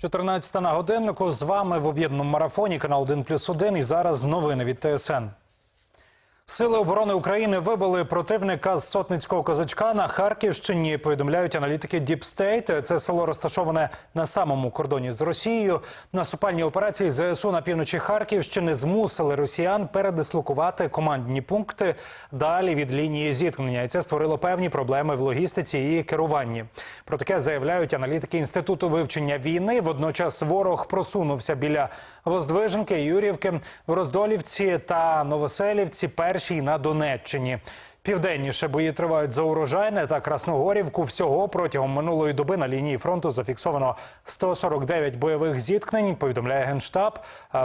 14 на годиннику з вами в об'єднаному марафоні канал 1 плюс 1 і зараз новини від ТСН. Сили оборони України вибили противника з сотницького козачка на Харківщині. Повідомляють аналітики State. Це село розташоване на самому кордоні з Росією. Наступальні операції ЗСУ на півночі Харківщини змусили росіян передислокувати командні пункти далі від лінії зіткнення. І це створило певні проблеми в логістиці і керуванні. Про таке заявляють аналітики інституту вивчення війни. Водночас ворог просунувся біля Воздвиженки, Юрівки, в Роздолівці та Новоселівці. Першій на Донеччині. Південніше бої тривають за урожайне та Красногорівку. Всього протягом минулої доби на лінії фронту зафіксовано 149 бойових зіткнень. Повідомляє генштаб.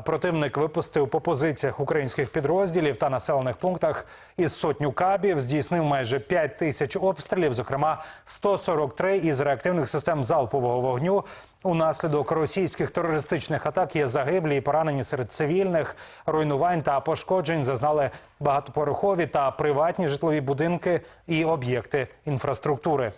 Противник випустив по позиціях українських підрозділів та населених пунктах із сотню кабів. Здійснив майже 5 тисяч обстрілів, зокрема 143 із реактивних систем залпового вогню. Унаслідок російських терористичних атак є загиблі і поранені серед цивільних руйнувань та пошкоджень зазнали багатопорохові та приватні житлові будинки і об'єкти інфраструктури.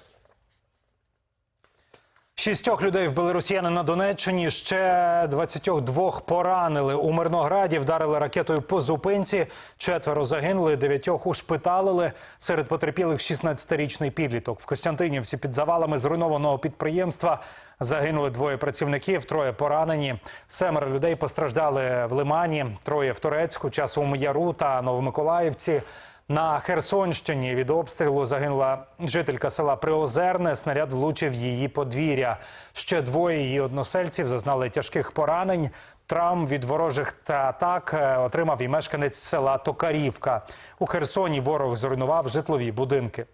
Шістьох людей вбили росіяни на Донеччині. Ще 22 поранили. У Мирнограді вдарили ракетою по зупинці. Четверо загинули, дев'ятьох ушпиталили. Серед потерпілих 16-річний підліток. В Костянтинівці під завалами зруйнованого підприємства загинули двоє працівників, троє поранені. Семеро людей постраждали в Лимані, троє в Турецьку, Часовому Яру та Новомиколаївці. На Херсонщині від обстрілу загинула жителька села Приозерне. Снаряд влучив її подвір'я. Ще двоє її односельців зазнали тяжких поранень. Травм від ворожих та атак е, отримав і мешканець села Токарівка. У Херсоні ворог зруйнував житлові будинки.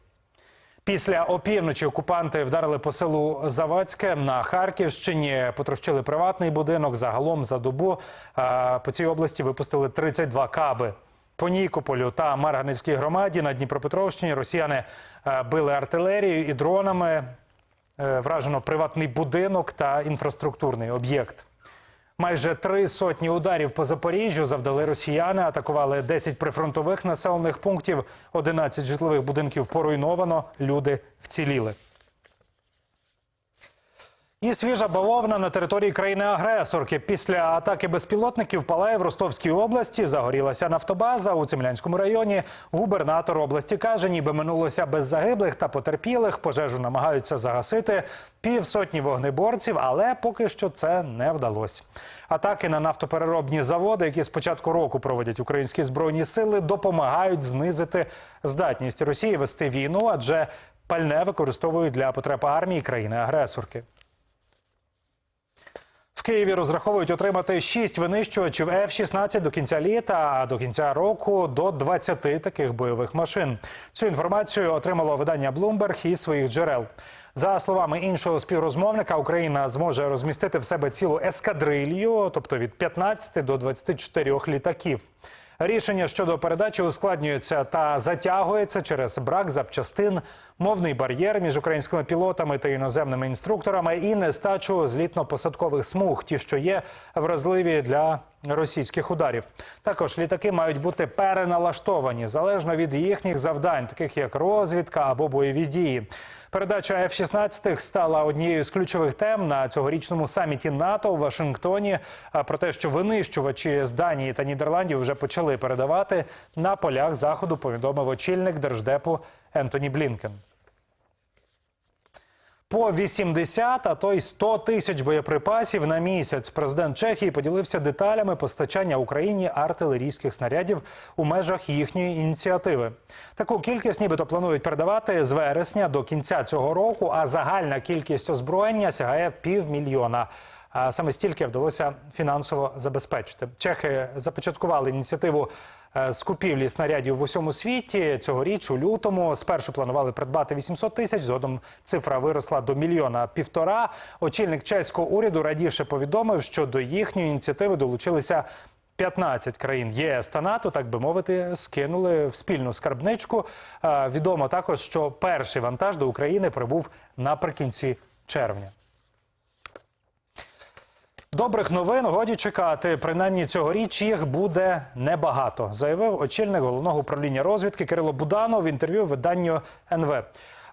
Після опівночі окупанти вдарили по селу Завадське на Харківщині, потрощили приватний будинок. Загалом за добу е, по цій області випустили 32 каби. По Нікополю та Марганецькій громаді на Дніпропетровщині росіяни е, били артилерією і дронами. Е, Вражено приватний будинок та інфраструктурний об'єкт. Майже три сотні ударів по Запоріжжю завдали росіяни. Атакували 10 прифронтових населених пунктів, 11 житлових будинків поруйновано. Люди вціліли. І свіжа бавовна на території країни-агресорки. Після атаки безпілотників палає в Ростовській області. Загорілася нафтобаза у Цемлянському районі. Губернатор області каже, ніби минулося без загиблих та потерпілих. Пожежу намагаються загасити півсотні вогнеборців, але поки що це не вдалося. Атаки на нафтопереробні заводи, які з початку року проводять українські збройні сили, допомагають знизити здатність Росії вести війну, адже пальне використовують для потреб армії країни-агресорки. В Києві розраховують отримати 6 винищувачів F-16 до кінця літа, а до кінця року до 20 таких бойових машин. Цю інформацію отримало видання Bloomberg із своїх джерел. За словами іншого співрозмовника, Україна зможе розмістити в себе цілу ескадрилью, тобто від 15 до 24 літаків. Рішення щодо передачі ускладнюється та затягується через брак запчастин, мовний бар'єр між українськими пілотами та іноземними інструкторами і нестачу злітно-посадкових смуг, ті, що є вразливі для російських ударів. Також літаки мають бути переналаштовані залежно від їхніх завдань, таких як розвідка або бойові дії. Передача F-16 стала однією з ключових тем на цьогорічному саміті НАТО у Вашингтоні. Про те, що винищувачі з Данії та Нідерландів вже почали передавати на полях заходу, повідомив очільник держдепу Ентоні Блінкен. По 80, а то й 100 тисяч боєприпасів на місяць. Президент Чехії поділився деталями постачання Україні артилерійських снарядів у межах їхньої ініціативи. Таку кількість нібито планують передавати з вересня до кінця цього року. А загальна кількість озброєння сягає півмільйона. А саме стільки вдалося фінансово забезпечити. Чехи започаткували ініціативу з купівлі снарядів в усьому світі. Цьогоріч у лютому спершу планували придбати 800 тисяч. Згодом цифра виросла до мільйона півтора. Очільник чеського уряду радіше повідомив, що до їхньої ініціативи долучилися. 15 країн ЄС та НАТО, так би мовити, скинули в спільну скарбничку. Е, Відомо також, що перший вантаж до України прибув наприкінці червня. Добрих новин годі чекати. Принаймні цьогоріч їх буде небагато, заявив очільник головного управління розвідки Кирило Буданов в інтерв'ю виданню НВ.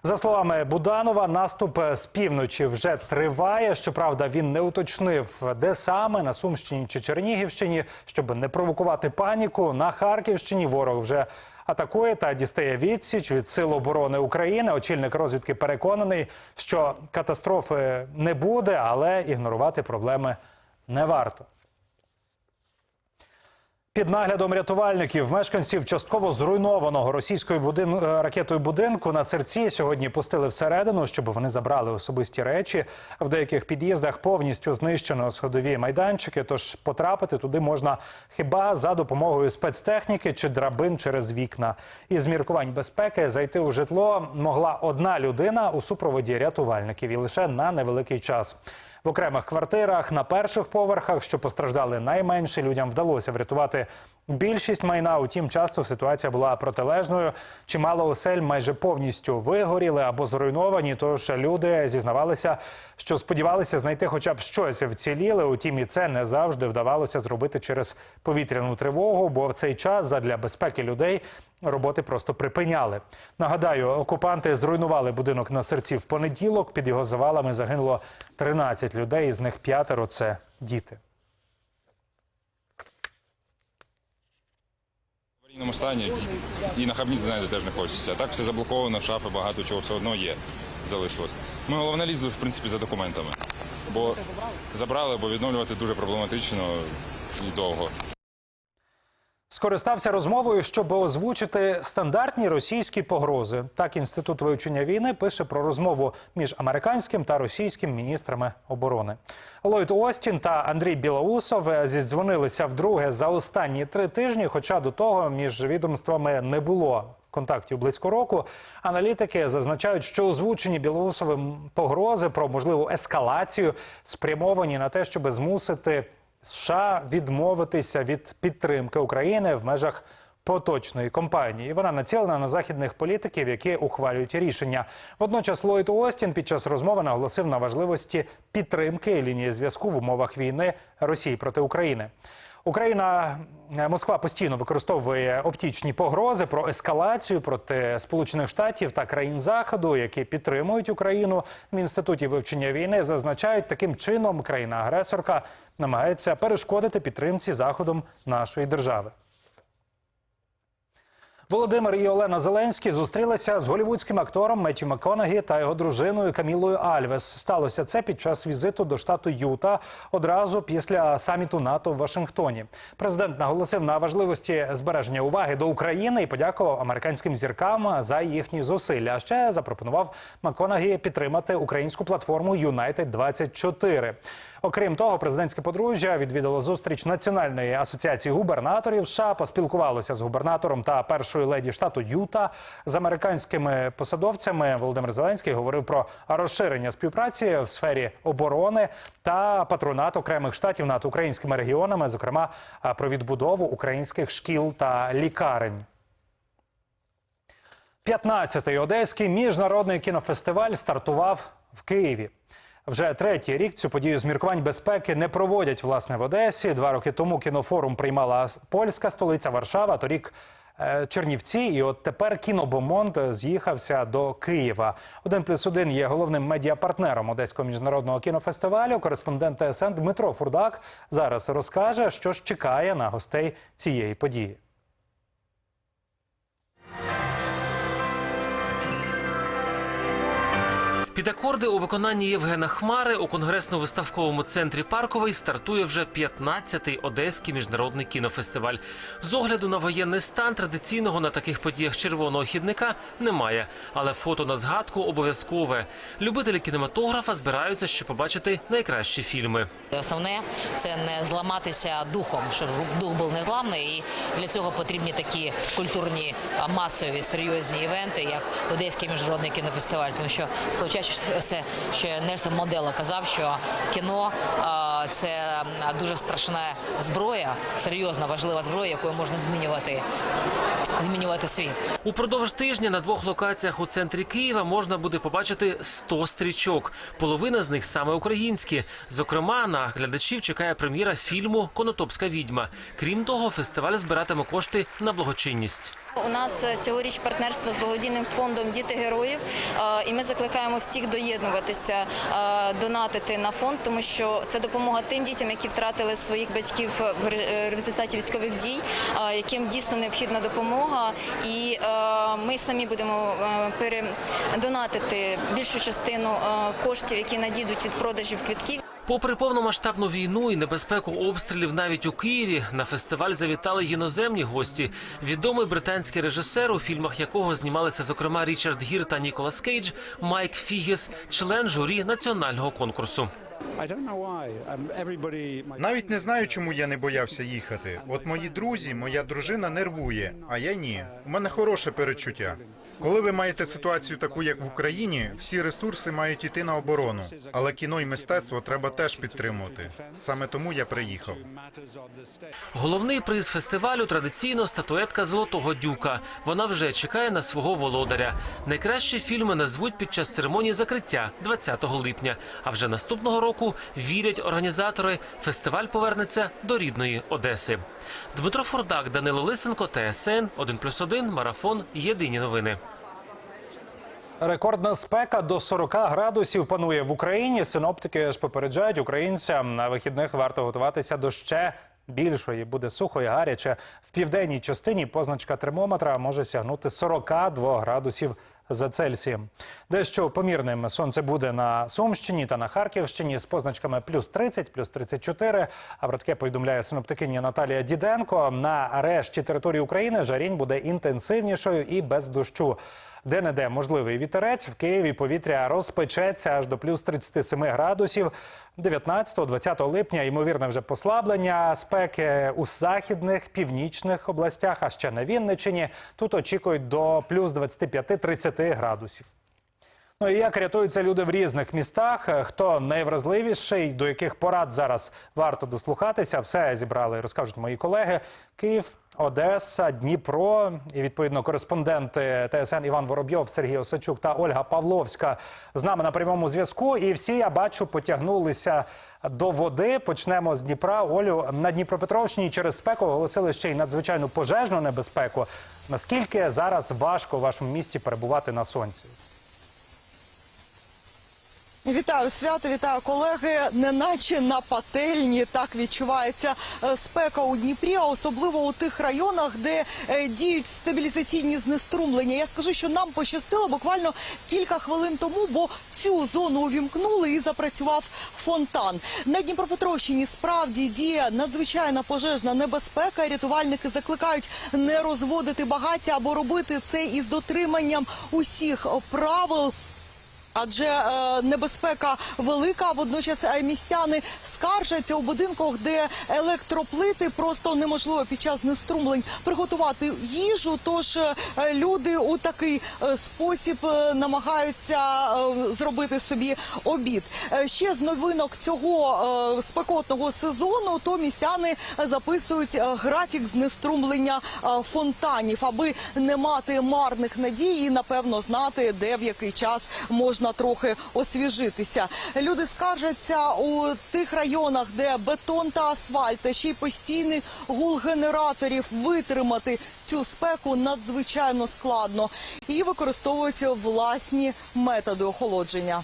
За словами Буданова, наступ з півночі вже триває. Щоправда, він не уточнив, де саме на Сумщині чи Чернігівщині, щоб не провокувати паніку. На Харківщині ворог вже атакує та дістає відсіч від сил оборони України. Очільник розвідки переконаний, що катастрофи не буде, але ігнорувати проблеми не варто. Під наглядом рятувальників мешканців частково зруйнованого російською будин... е, ракетою будинку на серці сьогодні пустили всередину, щоб вони забрали особисті речі. В деяких під'їздах повністю знищено сходові майданчики. Тож потрапити туди можна хіба за допомогою спецтехніки чи драбин через вікна. Із міркувань безпеки зайти у житло могла одна людина у супроводі рятувальників і лише на невеликий час. В окремих квартирах на перших поверхах, що постраждали найменше, людям вдалося врятувати більшість майна. Утім, часто ситуація була протилежною. Чимало осель майже повністю вигоріли або зруйновані. Тож люди зізнавалися, що сподівалися знайти хоча б щось вціліле. Утім, і це не завжди вдавалося зробити через повітряну тривогу, бо в цей час задля безпеки людей роботи просто припиняли. Нагадаю, окупанти зруйнували будинок на серці в понеділок. Під його завалами загинуло 13 людей, з них п'ятеро це діти. В аварійному стані і на хабніт, знаєте, теж не хочеться. А так все заблоковано, шафи, багато чого все одно є, залишилось. Ми головне лізли, в принципі, за документами. Бо забрали, бо відновлювати дуже проблематично і довго. Скористався розмовою, щоб озвучити стандартні російські погрози. Так, інститут вивчення війни пише про розмову між американським та російським міністрами оборони. Ллойд Остін та Андрій Білоусов зідзвонилися вдруге за останні три тижні. Хоча до того між відомствами не було контактів близько року. Аналітики зазначають, що озвучені Білоусовим погрози про можливу ескалацію спрямовані на те, щоб змусити США відмовитися від підтримки України в межах поточної кампанії. Вона націлена на західних політиків, які ухвалюють рішення. Водночас Ллойд Остін під час розмови наголосив на важливості підтримки лінії зв'язку в умовах війни Росії проти України. Україна е, Москва постійно використовує оптічні погрози про ескалацію проти Сполучених Штатів та країн Заходу, які підтримують Україну в інституті вивчення війни. Зазначають таким чином, країна-агресорка намагається перешкодити підтримці заходом нашої держави. Володимир і Олена Зеленські зустрілися з голівудським актором Меттю МакКонагі та його дружиною Камілою Альвес. Сталося це під час візиту до штату Юта одразу після саміту НАТО в Вашингтоні. Президент наголосив на важливості збереження уваги до України і подякував американським зіркам за їхні зусилля. А ще запропонував МакКонагі підтримати українську платформу United 24 Окрім того, президентське подружжя відвідало зустріч Національної асоціації губернаторів США, поспілкувалося з губернатором та першою леді штату Юта з американськими посадовцями. Володимир Зеленський говорив про розширення співпраці в сфері оборони та патронат окремих штатів над українськими регіонами, зокрема про відбудову українських шкіл та лікарень. 15-й одеський міжнародний кінофестиваль стартував в Києві. Вже третій рік цю подію з міркувань безпеки не проводять власне в Одесі. Два роки тому кінофорум приймала польська столиця Варшава. Торік е, Чернівці, і от тепер кінобомонд з'їхався до Києва. Один плюс один є головним медіапартнером Одеського міжнародного кінофестивалю. Кореспондент ТСН Дмитро Фурдак зараз розкаже, що ж чекає на гостей цієї події. Під акорди у виконанні Євгена Хмари у конгресно-виставковому центрі Парковий стартує вже 15-й Одеський міжнародний кінофестиваль. З огляду на воєнний стан традиційного на таких подіях червоного хідника немає, але фото на згадку обов'язкове. Любителі кінематографа збираються, щоб побачити найкращі фільми. Основне це не зламатися духом, щоб дух був незламний. І для цього потрібні такі культурні масові серйозні івенти, як Одеський міжнародний кінофестиваль. Тому що случається це ще Нельсон Модело казав, що кіно це дуже страшна зброя, серйозна, важлива зброя, якою можна змінювати, змінювати світ. Упродовж тижня на двох локаціях у центрі Києва можна буде побачити 100 стрічок. Половина з них саме українські. Зокрема, на глядачів чекає прем'єра фільму Конотопська відьма. Крім того, фестиваль збиратиме кошти на благочинність. У нас е, цьогоріч партнерство з благодійним фондом Діти героїв, е, і ми закликаємо всіх доєднуватися, е, донатити на фонд, тому що це допомога тим дітям, які втратили своїх батьків в результаті військових дій, яким дійсно необхідна допомога. І е, ми самі будемо е, передонатити більшу частину е, коштів, які надійдуть від продажів квітків. Попри повномасштабну війну і небезпеку обстрілів навіть у Києві, на фестиваль завітали іноземні гості. Відомий британський режисер, у фільмах якого знімалися зокрема Річард Гір та Ніколас Кейдж, Майк Фігіс, член журі національного конкурсу. Um, Навіть не знаю, чому я не боявся їхати. От мої друзі, моя дружина нервує, а я ні. У мене хороше перечуття. Коли ви маєте ситуацію таку, як в Україні, всі ресурси мають іти на оборону. Але кіно і мистецтво треба теж підтримувати. Саме тому я приїхав. Головний приз фестивалю традиційно статуетка Золотого Дюка. Вона вже чекає на свого володаря. Найкращі фільми назвуть під час церемонії закриття 20 липня. А вже наступного року вірять організатори. Фестиваль повернеться до рідної Одеси. Дмитро Фурдак, Данило Лисенко, ТСН 1+,1, Марафон. Єдині новини. Рекордна спека до 40 градусів панує в Україні. Синоптики ж попереджають українцям на вихідних варто готуватися до ще більшої. Буде сухо і гаряче. В південній частині позначка термометра може сягнути 42 градусів за Цельсієм. Дещо помірним сонце буде на Сумщині та на Харківщині з позначками плюс 30, плюс 34. А про таке повідомляє синоптикиня Наталія Діденко. На решті території України жарінь буде інтенсивнішою і без дощу. Де-не-де можливий вітерець. В Києві повітря розпечеться аж до плюс 37 градусів. 19-20 липня ймовірне вже послаблення спеки у західних північних областях, а ще на Вінниччині. Тут очікують до плюс 25-30 градусів. Ну і як рятуються люди в різних містах? Е, Хто найвразливіший, до яких порад зараз варто дослухатися? Все зібрали, розкажуть мої колеги. Київ, Одеса, Дніпро і відповідно кореспонденти ТСН Іван Воробйов, Сергій Осачук та Ольга Павловська з нами на прямому зв'язку. І всі я бачу потягнулися до води. Почнемо з Дніпра. Олю на Дніпропетровщині через спеку оголосили ще й надзвичайну пожежну небезпеку. Наскільки зараз важко в вашому місті перебувати на сонці? Вітаю свято, вітаю колеги. Неначе на пательні так відчувається е, спека у Дніпрі, а особливо у тих районах, де е, діють стабілізаційні знеструмлення. Я скажу, що нам пощастило буквально кілька хвилин тому, бо цю зону увімкнули і запрацював фонтан. На Дніпропетровщині справді діє надзвичайна пожежна небезпека. Рятувальники закликають не розводити багаття або робити це із дотриманням усіх правил. Адже е, небезпека велика. а Водночас е, містяни скаржаться у будинках, де електроплити просто неможливо під час неструмлень приготувати їжу. Тож е, люди у такий е, спосіб е, намагаються е, зробити собі обід. Е, ще з новинок цього е, спекотного сезону, то містяни записують е, графік знеструмлення е, фонтанів, аби не мати марних надій і напевно знати, де в який час можна трохи освіжитися. Люди скаржаться у тих районах, де бетон та асфальт, ще й постійний гул генераторів витримати цю спеку надзвичайно складно і використовують власні методи охолодження.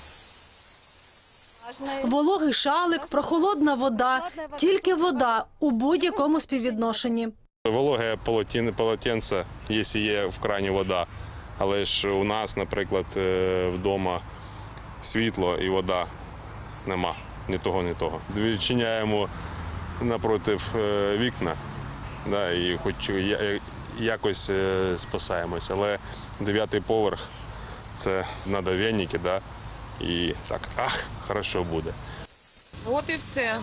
Вологий шалик, прохолодна вода, тільки вода у будь-якому співвідношенні. Вологе полотен- полотенце, якщо є в крані вода. Але ж у нас, наприклад, е, вдома світло і вода нема. Ні того, ні того. Відчиняємо напроти е, вікна да, і хоч якось е, спасаємось. Але дев'ятий поверх це треба веники, да, і так, ах, хорошо буде. От і все.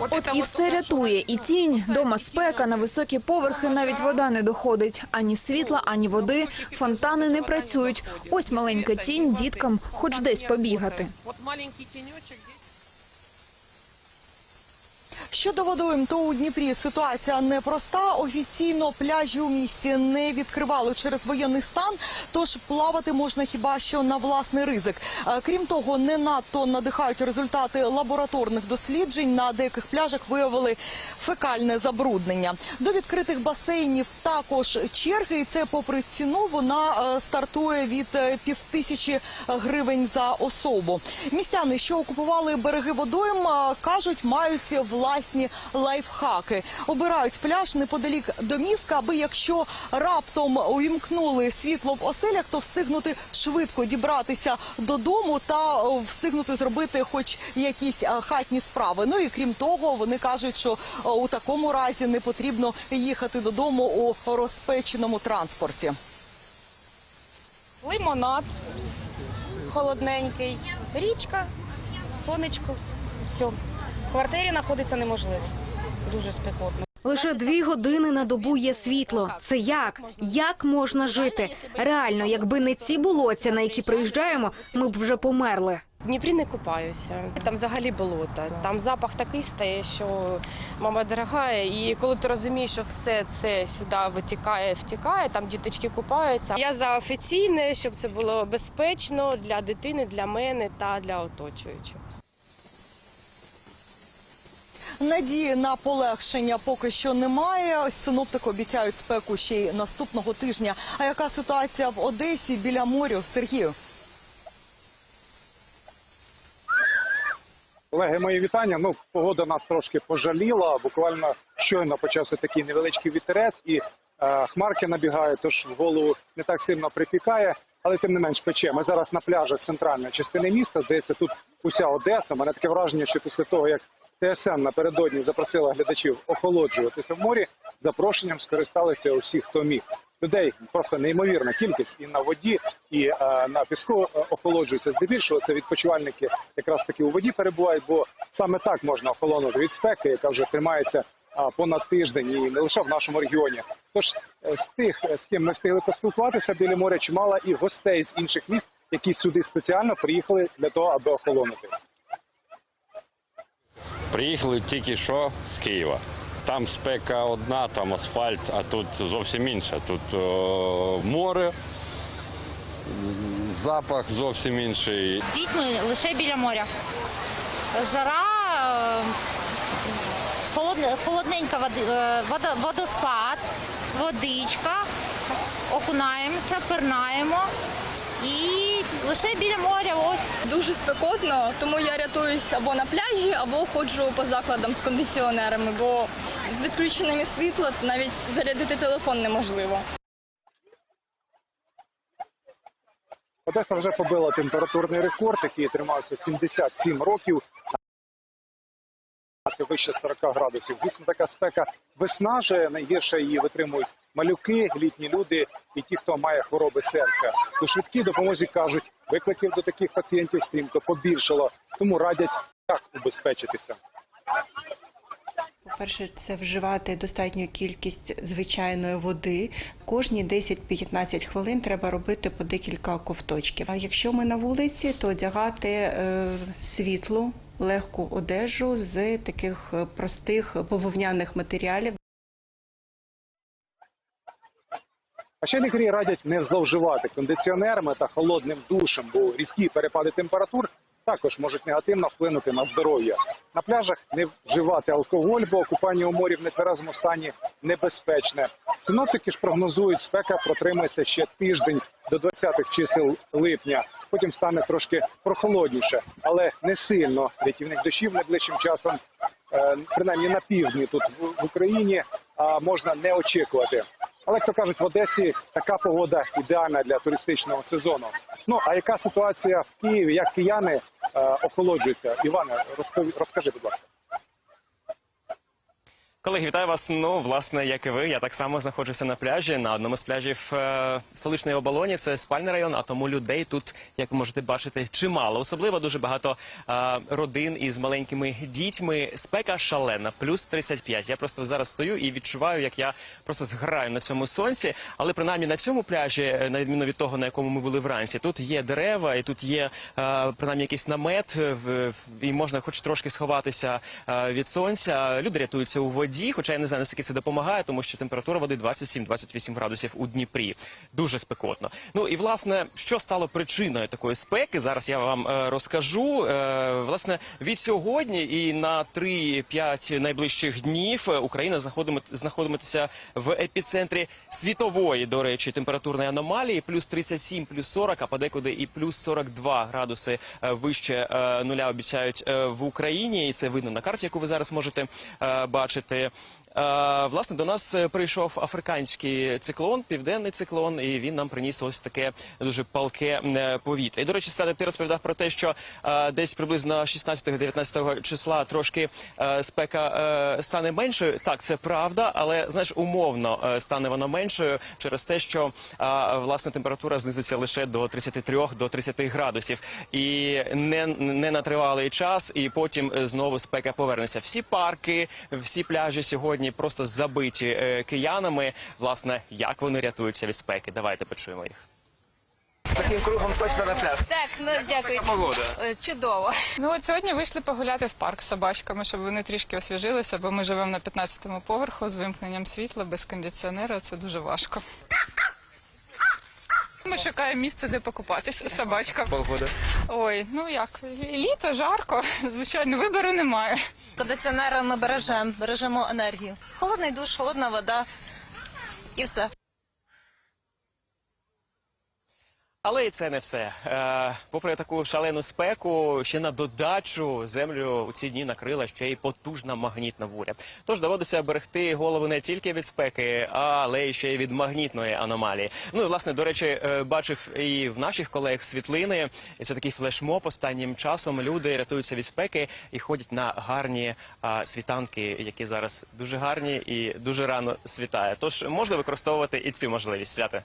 От, От і все рятує, і тінь, дома спека, на високі поверхи навіть вода не доходить. Ані світла, ані води, фонтани не працюють. Ось маленька тінь діткам, хоч десь побігати. Щодо водойм, то у Дніпрі ситуація непроста. Офіційно пляжі у місті не відкривали через воєнний стан, тож плавати можна хіба що на власний ризик. Е, Крім того, не надто надихають результати лабораторних досліджень. На деяких пляжах виявили фекальне забруднення. До відкритих басейнів також черги, і це попри ціну вона е, стартує від е, півтисячі гривень за особу. Містяни, що окупували береги водойм, кажуть, мають власні лайфхаки. Обирають пляж неподалік домівки, аби якщо раптом увімкнули світло в оселях, то встигнути швидко дібратися додому та встигнути зробити хоч якісь е, хатні справи. Ну і крім того, вони кажуть, що е, у такому разі не потрібно їхати додому у розпеченому транспорті. лимонад холодненький, річка, сонечко. Все. В квартирі знаходиться неможливо. Дуже спекотно. Лише дві години на добу є світло. Це як? Як можна жити? Реально, якби не ці болоття, на які приїжджаємо, ми б вже померли. В Дніпрі не купаюся. Там взагалі болото. Там запах такий стає, що мама дорога. І коли ти розумієш, що все це сюди витікає, втікає, там діточки купаються. Я за офіційне, щоб це було безпечно для дитини, для мене та для оточуючих. Надії на полегшення поки що немає. Синоптики обіцяють спеку ще й наступного тижня. А яка ситуація в Одесі біля морю? Сергію? Колеги, мої вітання. Ну, погода нас трошки пожаліла. Буквально щойно почався такий невеличкий вітерець, і е, хмарки набігають, тож в голову не так сильно припікає, але тим не менш пече. Ми зараз на пляжі центральної частини міста. Здається, тут уся Одеса. У мене таке враження, що після того, як ТСН напередодні запросила глядачів охолоджуватися в морі, запрошенням скористалися усі, хто міг. Людей просто неймовірна кількість і на воді, і е, на піску е, охолоджуються. Здебільшого це відпочивальники якраз таки у воді перебувають, бо саме так можна охолонути від спеки, яка вже тримається а, понад тиждень і не лише в нашому регіоні. Тож е, з тих, з ким ми встигли поспілкуватися біля моря, чимало і гостей з інших міст, які сюди спеціально приїхали для того, аби охолонути. Приїхали тільки що з Києва. Там спека одна, там асфальт, а тут зовсім інша. Тут е, море, запах зовсім інший. Дітьми лише біля моря. Жара, холодненька водоспад, водичка, окунаємося, пирнаємо і лише біля моря. Ось. Дуже спекотно, тому я рятуюсь або на пляжі, або ходжу по закладам з кондиціонерами, бо з відключеними світла навіть зарядити телефон неможливо. Одеса вже побила температурний рекорд, який тримався 77 років. Вище 40 градусів. Дійсно, така спека виснажує. Найгірше її витримують малюки, літні люди і ті, хто має хвороби серця. У швидкій допомозі кажуть, викликів до таких пацієнтів стрімко побільшало, тому радять як убезпечитися. По-перше, це вживати достатню кількість звичайної води. Кожні 10-15 хвилин треба робити по декілька ковточків. А якщо ми на вулиці, то одягати е, світлу, легку одежу з таких е, простих бавовняних матеріалів. А ще лікарі радять не зловживати кондиціонерами та холодним душем, бо різкі перепади температур також можуть негативно вплинути на здоров'я. На пляжах не вживати алкоголь, бо купання у морі в нетверезому стані небезпечне. Синоптики ж прогнозують, спека протримається ще тиждень до 20-х чисел липня. Потім стане трошки прохолодніше, але не сильно. Рятівних дощів найближчим часом, е, принаймні на півдні тут в Україні, можна не очікувати. Але як то кажуть, в Одесі така погода ідеальна для туристичного сезону. Ну а яка ситуація в Києві? Як кияни е, охолоджуються? Іване, розпові- розкажи, будь ласка. Колеги, вітаю вас. Ну, власне, як і ви, я так само знаходжуся на пляжі на одному з пляжів е, столичної оболоні. Це спальний район, а тому людей тут, як ви можете бачити, чимало. Особливо дуже багато е, родин із маленькими дітьми. Спека шалена, плюс 35. Я просто зараз стою і відчуваю, як я просто зграю на цьому сонці. Але принаймні на цьому пляжі, е, на відміну від того, на якому ми були вранці, тут є дерева, і тут є е, принаймні якийсь намет, е, і можна хоч трошки сховатися е, від сонця. Люди рятуються у воді, хоча я не знаю, наскільки це допомагає, тому що температура води 27-28 градусів у Дніпрі. Дуже спекотно. Ну і власне, що стало причиною такої спеки? Зараз я вам е, розкажу. Е, власне, від сьогодні і на 3-5 найближчих днів е, Україна знаходитиметься в епіцентрі світової, до речі, температурної аномалії, плюс 37, плюс 40, а подекуди і плюс 42 градуси вище нуля обіцяють в Україні. І це видно на карті, яку ви зараз можете бачити. career Власне, до нас е, прийшов африканський циклон, південний циклон, і він нам приніс ось таке дуже палке е, повітря. І, до речі, Святик, ти розповідав про те, що е, десь приблизно 16-19 числа трошки е, спека е, стане меншою. Так, це правда, але знаєш, умовно е, стане вона меншою через те, що е, власне температура знизиться лише до 33 до 30 градусів, і не, не на тривалий час, і потім е, знову спека повернеться. Всі парки, всі пляжі сьогодні просто забиті е, киянами. Власне, як вони рятуються від спеки? Давайте почуємо їх. Таким кругом точно на пляж. Так, ну дякую. Погода. Чудово. Ну от сьогодні вийшли погуляти в парк з собачками, щоб вони трішки освіжилися, бо ми живемо на 15-му поверху з вимкненням світла, без кондиціонера. Це дуже важко. Ми шукаємо місце, де покупатися з собачками. Погода. Ой, ну як, літо, жарко, звичайно, вибору немає. Кондиціонером ми бережемо, бережемо енергію. Холодний душ, холодна вода і все. Але і це не все. Е, попри таку шалену спеку, ще на додачу землю у ці дні накрила ще й потужна магнітна буря. Тож доводиться берегти голову не тільки від спеки, але й ще й від магнітної аномалії. Ну і власне, до речі, е, бачив і в наших колег світлини. Це такий флешмоб. Останнім часом люди рятуються від спеки і ходять на гарні а, світанки, які зараз дуже гарні і дуже рано світає. Тож можна використовувати і цю можливість свята.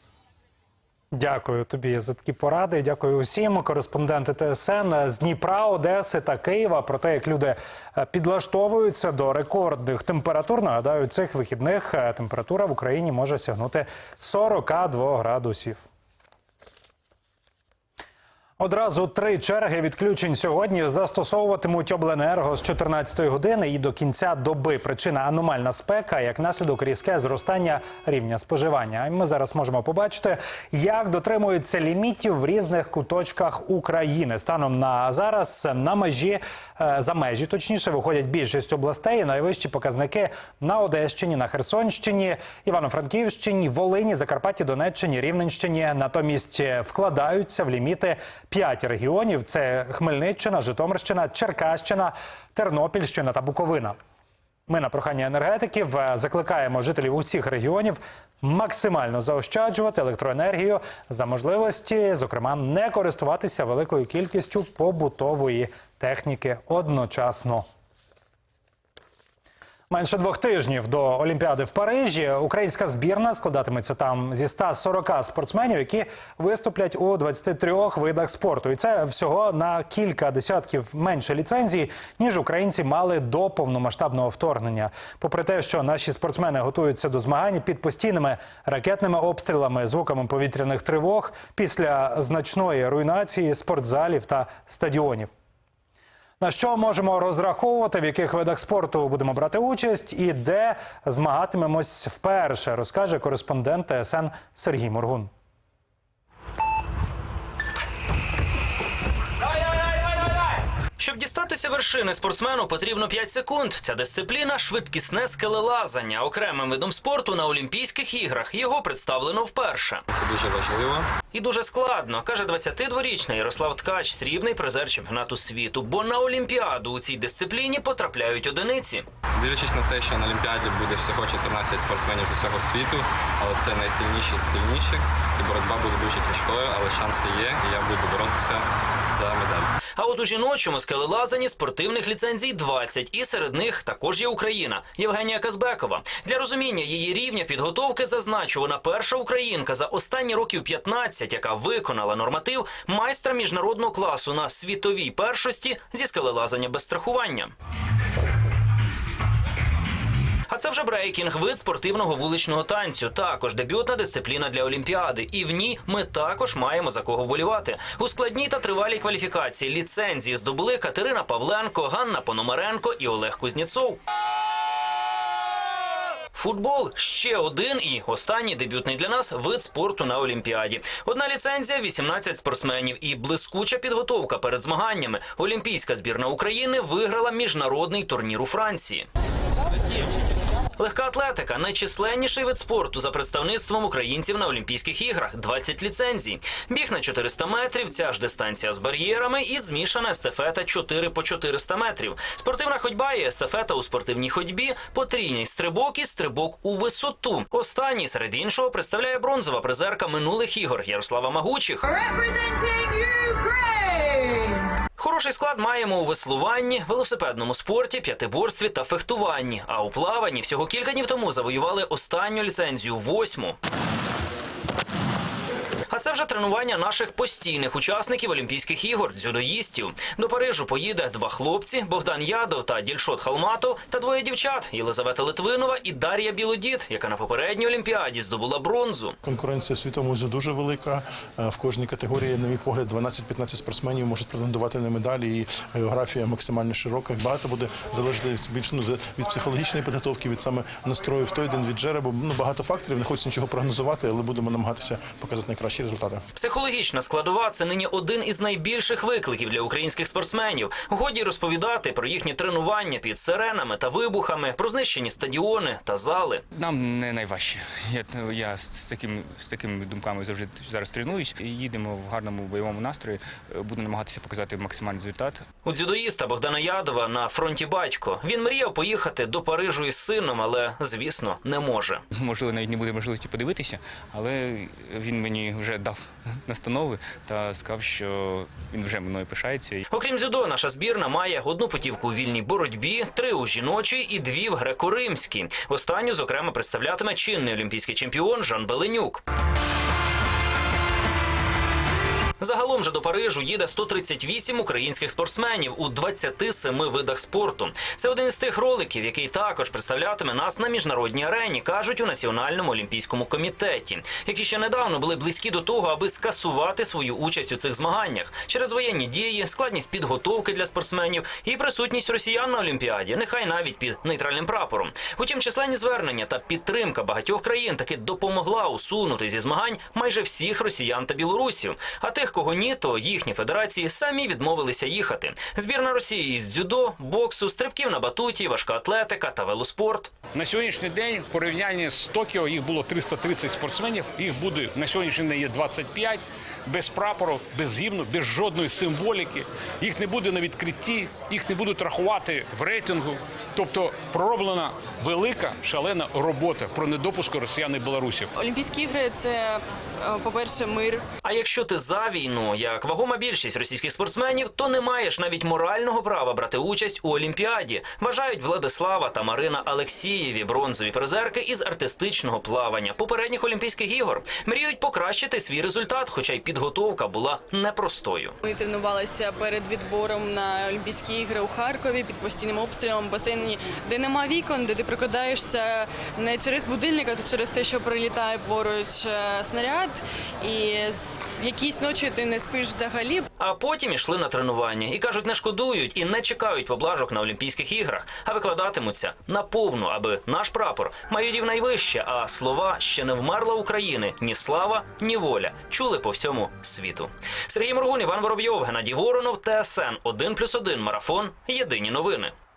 Дякую тобі за такі поради. Дякую усім. Кореспонденти ТСН з Дніпра, Одеси та Києва про те, як люди е, підлаштовуються до рекордних температур. Нагадаю, цих вихідних е, температура в Україні може сягнути 42 градусів. Одразу три черги відключень сьогодні застосовуватимуть обленерго з 14 години і до кінця доби. Причина аномальна спека, як наслідок різке зростання рівня споживання. Ми зараз можемо побачити, як дотримуються лімітів в різних куточках України. Станом на зараз на межі е, за межі точніше виходять більшість областей. Найвищі показники на Одещині, на Херсонщині, Івано-Франківщині, Волині, Закарпатті, Донеччині, Рівненщині. Натомість е, вкладаються в ліміти п'ять регіонів: це Хмельниччина, Житомирщина, Черкащина, Тернопільщина та Буковина. Ми на прохання енергетиків е, закликаємо жителів усіх регіонів максимально заощаджувати електроенергію за можливості, зокрема, не користуватися великою кількістю побутової техніки одночасно. Менше двох тижнів до Олімпіади в Парижі українська збірна складатиметься там зі 140 спортсменів, які виступлять у 23 видах спорту. І це всього на кілька десятків менше ліцензій, ніж українці мали до повномасштабного вторгнення. Попри те, що наші спортсмени готуються до змагань під постійними ракетними обстрілами, звуками повітряних тривог після значної руйнації спортзалів та стадіонів. На що можемо розраховувати, в яких видах спорту будемо брати участь і де змагатимемось вперше, розкаже кореспондент ТСН Сергій Моргун. Щоб дістатися вершини спортсмену, потрібно 5 секунд. Ця дисципліна швидкісне скелелазання. Окремим видом спорту на Олімпійських іграх його представлено вперше. Це дуже важливо. І дуже складно, каже 22-річний Ярослав Ткач, срібний призер чемпіонату світу. Бо на Олімпіаду у цій дисципліні потрапляють одиниці. Дивлячись на те, що на Олімпіаді буде всього 14 спортсменів з усього світу, але це найсильніші з сильніших, і боротьба буде дуже тяжкою, але шанси є, і я буду боротися за медаль. А от у жіночому скелелазані спортивних ліцензій 20, і серед них також є Україна Євгенія Казбекова. Для розуміння її рівня підготовки зазначу, вона перша українка за останні років 15, яка виконала норматив майстра міжнародного класу на світовій першості зі скелелазання без страхування. А це вже брейкінг, вид спортивного вуличного танцю. Також дебютна дисципліна для Олімпіади. І в ній ми також маємо за кого вболівати. У складній та тривалій кваліфікації ліцензії здобули Катерина Павленко, Ганна Пономаренко і Олег Кузнєцов. Футбол ще один і останній дебютний для нас вид спорту на Олімпіаді. Одна ліцензія, 18 спортсменів і блискуча підготовка перед змаганнями. Олімпійська збірна України виграла міжнародний турнір у Франції. Легка атлетика найчисленніший вид спорту за представництвом українців на Олімпійських іграх 20 ліцензій. Біг на 400 метрів, ця ж дистанція з бар'єрами і змішана естафета 4 по 400 метрів. Спортивна ходьба і естафета у спортивній ходьбі, потрійний стрибок і стрибок у висоту. Останній серед іншого представляє бронзова призерка минулих ігор Ярослава Магучих. Хороший склад маємо у веслуванні, велосипедному спорті, п'ятиборстві та фехтуванні. А у плаванні всього кілька днів тому завоювали останню ліцензію восьму. А це вже тренування наших постійних учасників Олімпійських ігор дзюдоїстів. До Парижу поїде два хлопці: Богдан Ядов та Дільшот Халматов, та двоє дівчат Єлизавета Литвинова і Дар'я Білодід, яка на попередній олімпіаді здобула бронзу. Конкуренція світовому ЗУ дуже велика. Е, В кожній категорії, на мій погляд, 12-15 спортсменів можуть претендувати на медалі. І географія максимально широка. Багато буде залежати більш ну, від психологічної підготовки, від саме настрою в той день від джеребу. Ну багато факторів. Не хочеться нічого прогнозувати, але будемо намагатися показати найкращі результати. Психологічна складова це нині один із найбільших викликів для українських спортсменів. Годі розповідати про їхні тренування під сиренами та вибухами, про знищені стадіони та зали. Нам не найважче. Я, я з, таким, з такими думками завжди зараз тренуюсь. І Їдемо в гарному бойовому настрої. Буду намагатися показати максимальний результат. У дзюдоїста Богдана Ядова на фронті батько. Він мріяв поїхати до Парижу із сином, але звісно не може. Можливо, навіть не буде можливості подивитися, але він мені вже дав настанови та сказав, що він вже мною пишається. Окрім дзюдо, наша збірна має одну путівку у вільній боротьбі, три у жіночій і дві в греко-римській. Останню, зокрема, представлятиме чинний олімпійський чемпіон Жан Беленюк. Загалом же до Парижу їде 138 українських спортсменів у 27 видах спорту. Це один із тих роликів, який також представлятиме нас на міжнародній арені, кажуть у Національному олімпійському комітеті, які ще недавно були близькі до того, аби скасувати свою участь у цих змаганнях через воєнні дії, складність підготовки для спортсменів і присутність росіян на Олімпіаді, нехай навіть під нейтральним прапором. Утім, численні звернення та підтримка багатьох країн таки допомогла усунути зі змагань майже всіх росіян та білорусів. А тих, кого ні, то їхні федерації самі відмовилися їхати. Збірна Росії із дзюдо, боксу, стрибків на батуті, важка атлетика та велоспорт. На сьогоднішній день в порівнянні з Токіо їх було 330 спортсменів. Їх буде на сьогоднішній день є 25, без прапору, без гімну, без жодної символіки. Їх не буде на відкритті, їх не будуть рахувати в рейтингу. Тобто пророблена велика шалена робота про недопуск росіян і білорусів. Олімпійські ігри це, е, по-перше, мир. А якщо ти за війну, як вагома більшість російських спортсменів, то не маєш навіть морального права брати участь у Олімпіаді. Вважають Владислава та Марина Алексієві, бронзові призерки із артистичного плавання попередніх Олімпійських ігор. Мріють покращити свій результат, хоча й підготовка була непростою. Ми тренувалися перед відбором на Олімпійські ігри у Харкові під постійним обстрілом в басейні, де нема вікон, де ти прокидаєшся не через будильник, а через те, що прилітає поруч е, снаряд, і якісь ночі ти не спиш взагалі. А потім ішли на тренування і кажуть, не шкодують і не чекають поблажок на Олімпійських іграх, а викладатимуться наповну, аби наш прапор майорів найвище, а слова ще не вмерла України ні слава, ні воля чули по всьому світу. Сергій Моргун, Іван Воробйов, Геннадій Воронов, ТСН 1+,1 марафон. Єдині новини.